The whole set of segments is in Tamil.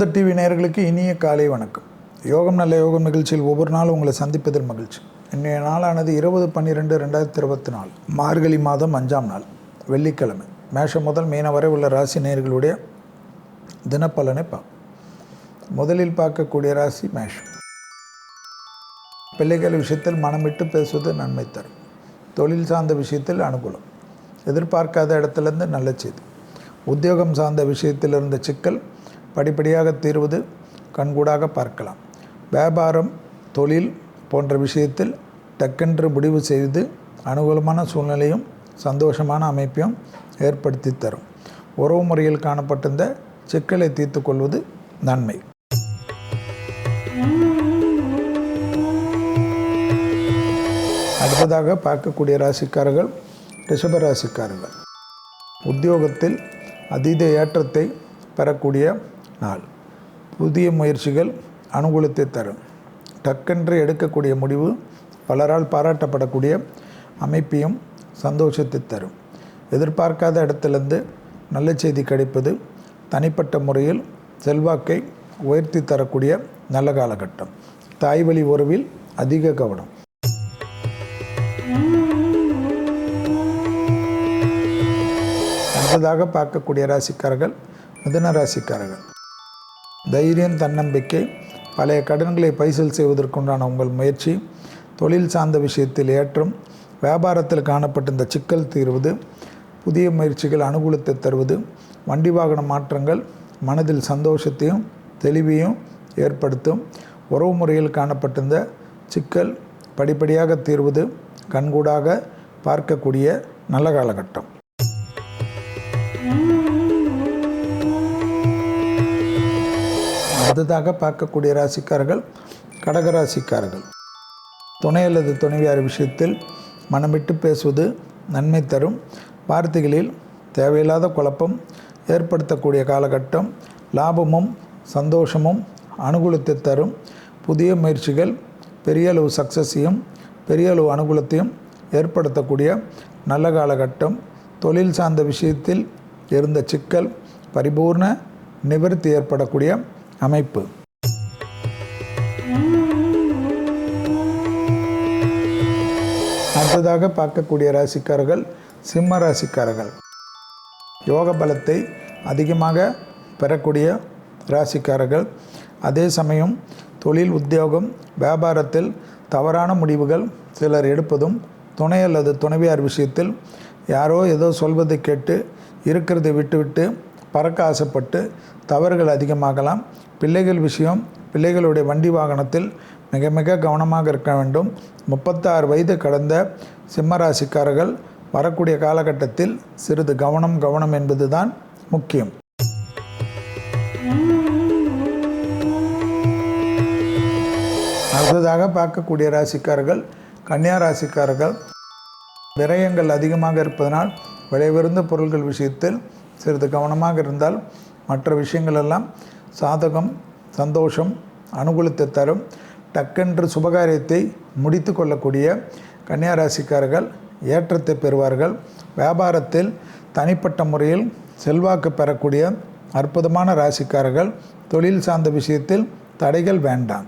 அமுத டிவி நேயர்களுக்கு இனிய காலை வணக்கம். யோகம் நல்ல யோகம் நிகழ்ச்சியில் ஒவ்வொரு நாளும் உங்களை சந்திப்பதில் மகிழ்ச்சி. இன்றைய நாளானது இருபது பன்னிரெண்டு ரெண்டாயிரத்தி இருபத்தி நாலு மார்கழி மாதம் அஞ்சாம் நாள் வெள்ளிக்கிழமை. மேஷம் முதல் மீன வரை உள்ள ராசி நேயர்களுடைய தினப்பலனை பார்ப்போம். முதலில் பார்க்கக்கூடிய ராசி மேஷம். பிள்ளைகள் விஷயத்தில் மனம் விட்டு பேசுவது நன்மை தரும். தொழில் சார்ந்த விஷயத்தில் அனுகூலம். எதிர்பார்க்காத இடத்துலேருந்து நல்ல செய்தி. உத்தியோகம் சார்ந்த விஷயத்தில் இருந்த சிக்கல். படிப்படியாக தீர்வது கண்கூடாக பார்க்கலாம். வியாபாரம் தொழில் போன்ற விஷயத்தில் டக்கென்று முடிவு செய்து அனுகூலமான சூழ்நிலையும் சந்தோஷமான அமைப்பையும் ஏற்படுத்தி தரும். உறவு முறையில் காணப்பட்டிருந்த சிக்கலை தீர்த்து கொள்வது நன்மை. அடுத்ததாக பார்க்கக்கூடிய ராசிக்காரர்கள் ரிஷப ராசிக்காரர்கள். உத்தியோகத்தில் அதீத ஏற்றத்தை பெறக்கூடிய நாள். புதிய முயற்சிகள் அனுகூலத்தை தரும். டக்கென்று எடுக்கக்கூடிய முடிவு பலரால் பாராட்டப்படக்கூடிய அமைப்பையும் சந்தோஷத்தை தரும். எதிர்பார்க்காத இடத்திலிருந்து நல்ல செய்தி கிடைப்பது தனிப்பட்ட முறையில் செல்வாக்கை உயர்த்தி தரக்கூடிய நல்ல காலகட்டம். தாய்வழி உறவில் அதிக கவனம். அடுத்ததாக பார்க்கக்கூடிய ராசிக்காரர்கள் மிதன ராசிக்காரர்கள். தைரியம் தன்னம்பிக்கை பழைய கடன்களை பைசல் செய்வதற்குண்டான உங்கள் முயற்சி தொழில் சார்ந்த விஷயத்தில் ஏற்றம் வியாபாரத்தில் காணப்பட்டிருந்த சிக்கல் தீர்வது புதிய முயற்சிகள் அனுகூலத்தை தருவது வண்டி வாகன மாற்றங்கள் மனதில் சந்தோஷத்தையும் தெளிவையும் ஏற்படுத்தும் உறவு முறையில் காணப்பட்டிருந்த சிக்கல் படிப்படியாக தீர்வது கண்கூடாக பார்க்கக்கூடிய நல்ல காலகட்டம். அதுதாக பார்க்கக்கூடிய ராசிக்காரர்கள் கடகராசிக்காரர்கள் துணை அல்லது துணைவியார் விஷயத்தில் மனமிட்டு பேசுவது நன்மை தரும். வார்த்தைகளில் தேவையில்லாத குழப்பம் ஏற்படுத்தக்கூடிய காலகட்டம் லாபமும் சந்தோஷமும் அனுகூலத்தை தரும். புதிய முயற்சிகள் பெரிய அளவு சக்ஸஸையும் பெரிய அளவு அனுகூலத்தையும் ஏற்படுத்தக்கூடிய நல்ல காலகட்டம். தொழில் சார்ந்த விஷயத்தில் இருந்த சிக்கல் பரிபூர்ண நிவர்த்தி ஏற்படக்கூடிய அமைப்பு. அடுத்ததாக பார்க்கக்கூடிய ராசிக்காரர்கள் சிம்ம ராசிக்காரர்கள். யோக பலத்தை அதிகமாக பெறக்கூடிய ராசிக்காரர்கள். அதே சமயம் தொழில் உத்தியோகம் வியாபாரத்தில் தவறான முடிவுகள் சிலர் எடுப்பதும் துணை அல்லது துணைவியார் விஷயத்தில் யாரோ ஏதோ சொல்வதை கேட்டு இருக்கிறதை விட்டுவிட்டு பறக்க ஆசைப்பட்டு தவறுகள் அதிகமாகலாம் பிள்ளைகள் விஷயம் பிள்ளைகளுடைய வண்டி வாகனத்தில் மிக மிக கவனமாக இருக்க வேண்டும். முப்பத்தாறு வயது கடந்த சிம்மராசிக்காரர்கள் வரக்கூடிய காலகட்டத்தில் சிறிது கவனம் கவனம் என்பதுதான் முக்கியம். அடுத்ததாக பார்க்கக்கூடிய ராசிக்காரர்கள் கன்னியா ராசிக்காரர்கள் விரயங்கள் அதிகமாக இருப்பதனால் விளைவிருந்த பொருள்கள் விஷயத்தில் சிறிது கவனமாக இருந்தால் மற்ற விஷயங்களெல்லாம் சாதகம் சந்தோஷம் அனுகூலத்தை தரும். டக்கென்று சுபகாரியத்தை முடித்து கொள்ளக்கூடிய கன்னியாராசிக்காரர்கள் ஏற்றத்தை பெறுவார்கள். வியாபாரத்தில் தனிப்பட்ட முறையில் செல்வாக்கு பெறக்கூடிய அற்புதமான ராசிக்காரர்கள் தொழில் சார்ந்த விஷயத்தில் தடைகள் வேண்டாம்.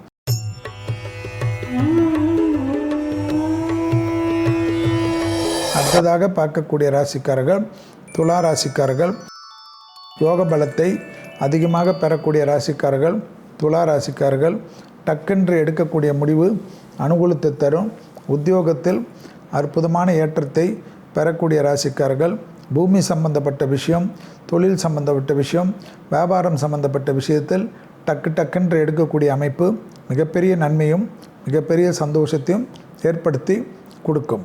அடுத்ததாக பார்க்கக்கூடிய ராசிக்காரர்கள் துலா ராசிக்காரர்கள் யோக பலத்தை அதிகமாக பெறக்கூடிய ராசிக்காரர்கள் துலா ராசிக்காரர்கள் டக்கென்று எடுக்கக்கூடிய முடிவு அனுகூலத்தை தரும். உத்தியோகத்தில் அற்புதமான ஏற்றத்தை பெறக்கூடிய ராசிக்காரர்கள் பூமி சம்பந்தப்பட்ட விஷயம் தொழில் சம்பந்தப்பட்ட விஷயம் வியாபாரம் சம்பந்தப்பட்ட விஷயத்தில் டக்கு டக்குன்று எடுக்கக்கூடிய அமைப்பு மிகப்பெரிய நன்மையும் மிகப்பெரிய சந்தோஷத்தையும் ஏற்படுத்தி கொடுக்கும்.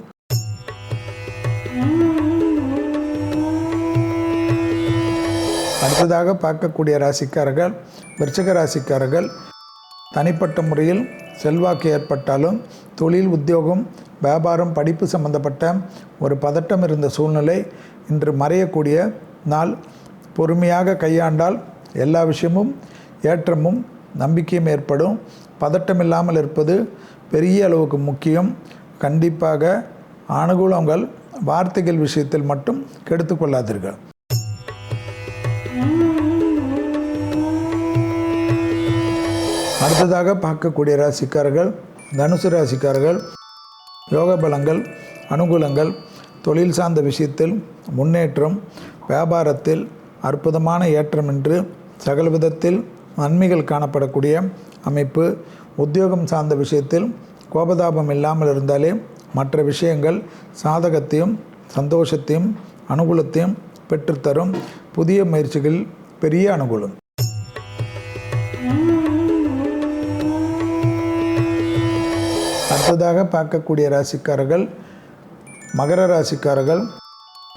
அடுத்ததாக பார்க்கக்கூடிய ராசிக்காரர்கள் விருச்சக ராசிக்காரர்கள் தனிப்பட்ட முறையில் செல்வாக்கு ஏற்பட்டாலும் தொழில் உத்தியோகம் வியாபாரம் படிப்பு சம்பந்தப்பட்ட ஒரு பதட்டம் இருந்த சூழ்நிலை இன்று மறையக்கூடிய நாள். பொறுமையாக கையாண்டால் எல்லா விஷயமும் ஏற்றமும் நம்பிக்கையும் ஏற்படும். பதட்டம் இல்லாமல் இருப்பது பெரிய அளவுக்கு முக்கியம். கண்டிப்பாக அனுகூலங்கள் வார்த்தைகள் விஷயத்தில் மட்டும் கெடுத்துக்கொள்ளாதீர்கள் அடுத்ததாக பார்க்கக்கூடிய ராசிக்காரர்கள் தனுசு ராசிக்காரர்கள் யோக பலங்கள் அனுகூலங்கள் தொழில் சார்ந்த விஷயத்தில் முன்னேற்றம் வியாபாரத்தில் அற்புதமான ஏற்றம் என்று சகல விதத்தில் நன்மைகள் காணப்படக்கூடிய அமைப்பு. உத்தியோகம் சார்ந்த விஷயத்தில் கோபதாபம் இல்லாமல் இருந்தாலே மற்ற விஷயங்கள் சாதகத்தையும் சந்தோஷத்தையும் அனுகூலத்தையும் பெற்றுத்தரும் புதிய முயற்சிகள் பெரிய அனுகூலம். அடுத்ததாக பார்க்கக்கூடிய ராசிக்காரர்கள் மகர ராசிக்காரர்கள்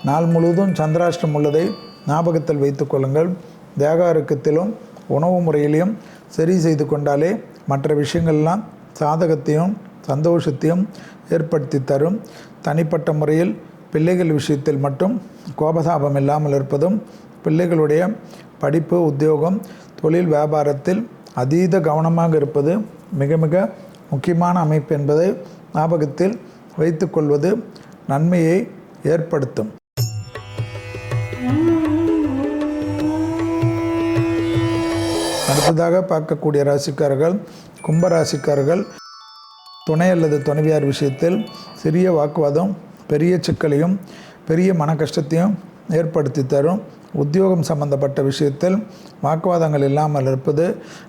நாள் முழுவதும் சந்திராஷ்டம் உள்ளதை ஞாபகத்தில் வைத்துக் கொள்ளுங்கள். தேகாருக்கத்திலும் உணவு முறையிலையும் சரி செய்து கொண்டாலே மற்ற விஷயங்கள்லாம் சாதகத்தையும் சந்தோஷத்தையும் ஏற்படுத்தி தரும். தனிப்பட்ட முறையில் பிள்ளைகள் விஷயத்தில் மட்டும் கோபதாபம் இல்லாமல் இருப்பதும் பிள்ளைகளுடைய படிப்பு உத்தியோகம் தொழில் வியாபாரத்தில் அதீத கவனமாக இருப்பது மிக மிக முக்கியமான அமைப்பு என்பதை ஞாபகத்தில் வைத்துக்கொள்வது நன்மையை ஏற்படுத்தும். அடுத்ததாக பார்க்கக்கூடிய ராசிக்காரர்கள் கும்ப ராசிக்காரர்கள் துணை அல்லது துணைவியார் விஷயத்தில் சிறிய வாக்குவாதம் பெரிய சிக்கலையும் பெரிய மன கஷ்டத்தையும் ஏற்படுத்தி தரும். உத்தியோகம் சம்பந்தப்பட்ட விஷயத்தில் வாக்குவாதங்கள் இல்லாமல் இருப்பது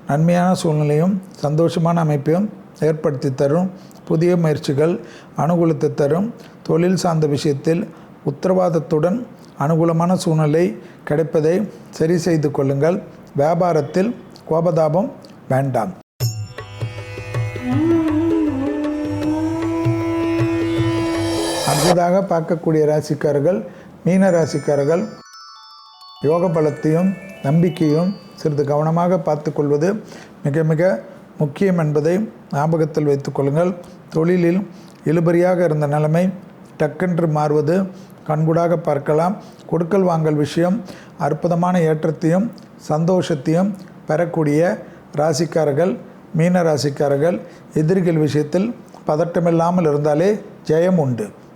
நன்மையான சூழ்நிலையும் சந்தோஷமான அமைப்பையும் ஏற்படுத்தி தரும். புதிய முயற்சிகள் அனுகூலத்தை தரும். தொழில் சார்ந்த விஷயத்தில் உத்தரவாதத்துடன் அனுகூலமான சூழ்நிலை கிடைப்பதை சரி செய்து கொள்ளுங்கள். வியாபாரத்தில் கோபதாபம் வேண்டாம். அடுத்ததாக பார்க்கக்கூடிய ராசிக்காரர்கள் மீன ராசிக்காரர்கள் யோக பலத்தையும் நம்பிக்கையும் சிறிது கவனமாக பார்த்துக்கொள்வது மிக மிக முக்கியம் என்பதை ஞாபகத்தில் வைத்துக்கொள்ளுங்கள் தொழிலில் இழுபறியாக இருந்த நிலைமை டக்கென்று மாறுவது கண்கூடாக பார்க்கலாம். கொடுக்கல் வாங்கல் விஷயம் அற்புதமான ஏற்றத்தையும் சந்தோஷத்தையும் பெறக்கூடிய ராசிக்காரர்கள் மீன ராசிக்காரர்கள் எதிரிகள் விஷயத்தில் பதட்டமில்லாமல் இருந்தாலே ஜெயம் உண்டு.